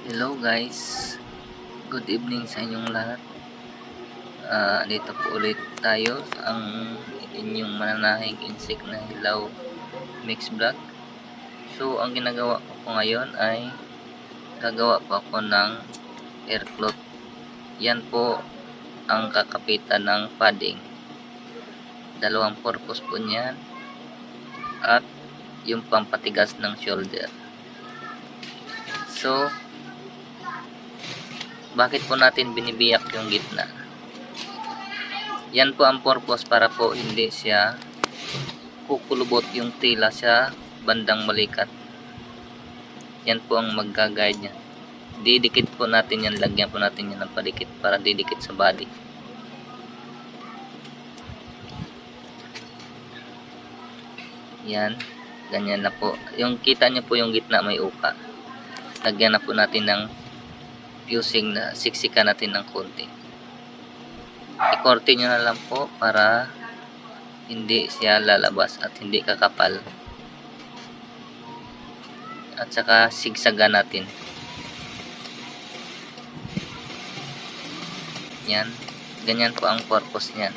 Hello guys, good evening sa inyong lahat. Ah, dito po ulit tayo ang inyong mananahing insect na hilaw mix vlog. So, ang ginagawa ko po ngayon ay gagawa po ako ng air cloth. Yan po ang kakapitan ng padding. Dalawang purpose po niyan at yung pampatigas ng shoulder. So, bakit po natin binibiyak yung gitna? Yan po ang purpose para po hindi siya kukulubot yung tila sa bandang malikat. Yan po ang magga-guide niya. Didikit po natin yan, lagyan po natin yan ng padikit para didikit sa body. Yan, ganyan na po. Yung kita niyo po yung gitna may uka. Lagyan na po natin ng fusing na siksikan natin ng konti. I-korte nyo na lang po para hindi siya lalabas at hindi kakapal. At saka sigsagan natin. Yan. Ganyan po ang purpose niyan.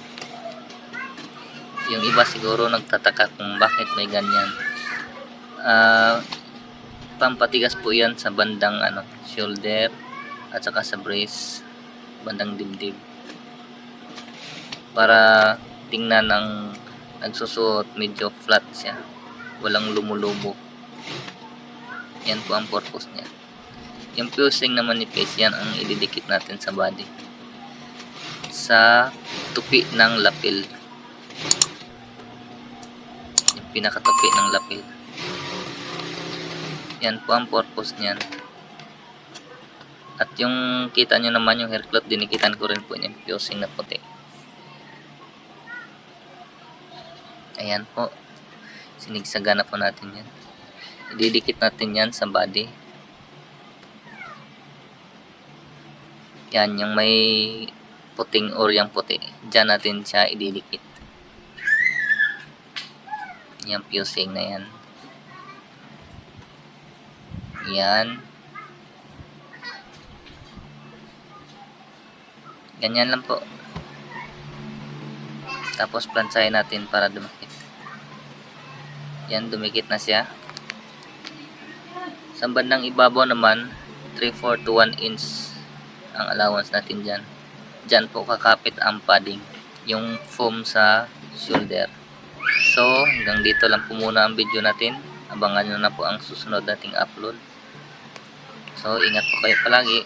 Yung iba siguro nagtataka kung bakit may ganyan. Ah, pampatigas po yan sa bandang ano, shoulder at saka sa brace bandang dibdib. Para tingnan ng nagsusuot medyo flat siya. Walang lumulubo yan po ang purpose niya. Yung fusing naman ni face yan ang ididikit natin sa body. Sa tupi ng lapil yung pinakatupi ng lapil yan po ang purpose niyan at yung kita nyo naman yung hair cloth, dinikitan ko rin po yung fusing na puti. Ayan po. Sinigsaga na po natin yan. Ididikit natin yan sa body. Yan, yung may puting or yung puti. Diyan natin siya ididikit. Yung fusing na yan. Yan. Ganyan lang po. Tapos plansahin natin para dumikit. Yan, dumikit na siya. Sa bandang ibabaw naman, 3-4 to 1 inch ang allowance natin dyan. Dyan po kakapit ang padding. Yung foam sa shoulder. So, hanggang dito lang po muna ang video natin. Abangan nyo na po ang susunod nating upload. So, ingat po kayo palagi.